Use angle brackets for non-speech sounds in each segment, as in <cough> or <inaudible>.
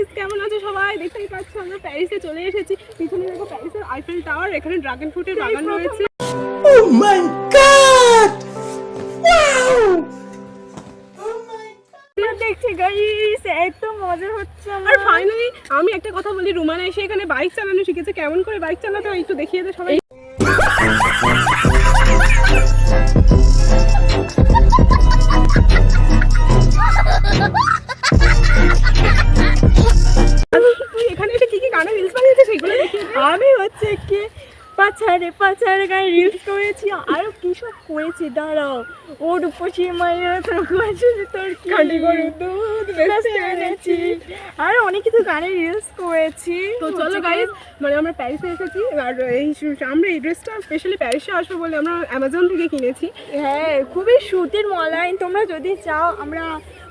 Guys কেমন আছো সবাই? দেখতেই পাচ্ছ আমরা প্যারিসে চলে এসেছি। পিছনে দেখো প্যারিসের আইফেল টাওয়ার এখানে ড্রাগন ফ্রুটের বাগান রয়েছে। My god! Wow! Oh দেখছি গাইস এত মজা হচ্ছে আর ফাইনালি আমি একটা কথা বলি রুমানা এসে এখানে বাইক চালানো শিখেছে। কেমন করে বাইক চালাতে হয় একটু দেখিয়ে দে সবাই এখানে এসে কি কি গানে রিলস বানিয়েছিস সেগুলো আমি হচ্ছে কি পাছারে পাছারে গায়ে রিলস করেছি আরও কি সব করেছি দাঁড়াও। ওর উপসি মায়ের তোর কি? গরুর দুধ এনেছি। আর অনেক কিছু গানে রিলস করেছি। তো চলো গাইস মানে আমরা প্যারিসে এসেছি আর এই আমরা এই ড্রেসটা স্পেশালি প্যারিসে আসব বলে আমরা অ্যামাজন থেকে কিনেছি। হ্যাঁ খুবই সুতির মলাইন তোমরা যদি চাও আমরা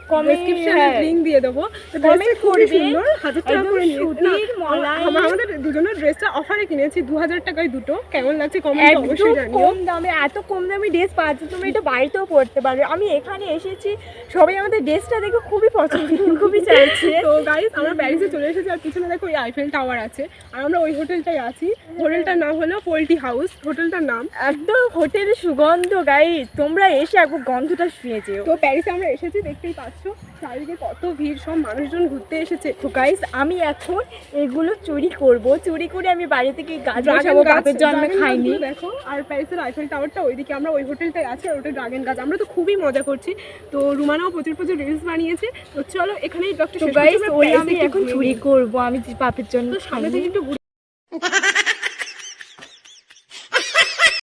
ডেসক্রিপশনে হ্যাঁ, লিংক দিয়ে দেবো। ড্রেসটা খুবই সুন্দর হাজার টাকা করে নিয়েছি। না, সুতির মলাইন। আমা- আমাদের দুজনের ড্রেসটা অফারে কিনেছি দু হাজার টাকায় দুটো। কেমন লাগছে কমেন্ট অবশ্যই জানিও। কম দামে এত কম দামে ড্রেস পাচ্ছ তুমি এটা বাড়িতেও পড়তে পারবে। আমি এখানে এসেছি সবাই আমাদের ড্রেসটা দেখে খুবই পছন্দ খুবই চাইছে। <laughs> তো গাইস আমরা প্যারিসে চলে এসেছি আর পিছনে দেখো ওই আইফেল টাওয়ার আছে। আর আমরা ওই হোটেলটাই আছি। হোটেলটার নাম হলো পোল্ট্রি হাউস হোটেলটার নাম। একদম হোটেলের সুগন্ধ গাই তোমরা এসে একবার গন্ধটা শুয়ে যেও। তো প্যারিসে আমরা এসেছি দেখতেই পাচ্ছ। চারিদিকে কত ভিড় সব মানুষজন ঘুরতে এসেছে। তো গাইস আমি এখন এগুলো চুরি করব। চুরি করে আমি বাড়ি থেকে গাছ বসাবো গাছ বাপের জন্মে খাইনি। দেখো আর প্যারিসের আইফেল টাওয়ারটা ওইদিকে আমরা ওই হোটেলটাই আছে ওটা ড্রাগন গাছ। আমরা তো খুবই মজা করছি। তো রুমানাও প্রচুর প্রচুর রিলস বানিয়েছে। তো চলো এখানেই ডক্টর গাইস ওই আমি এখন চুরি করব আমি যে বাপের জন্য সামনে। থেকে একটু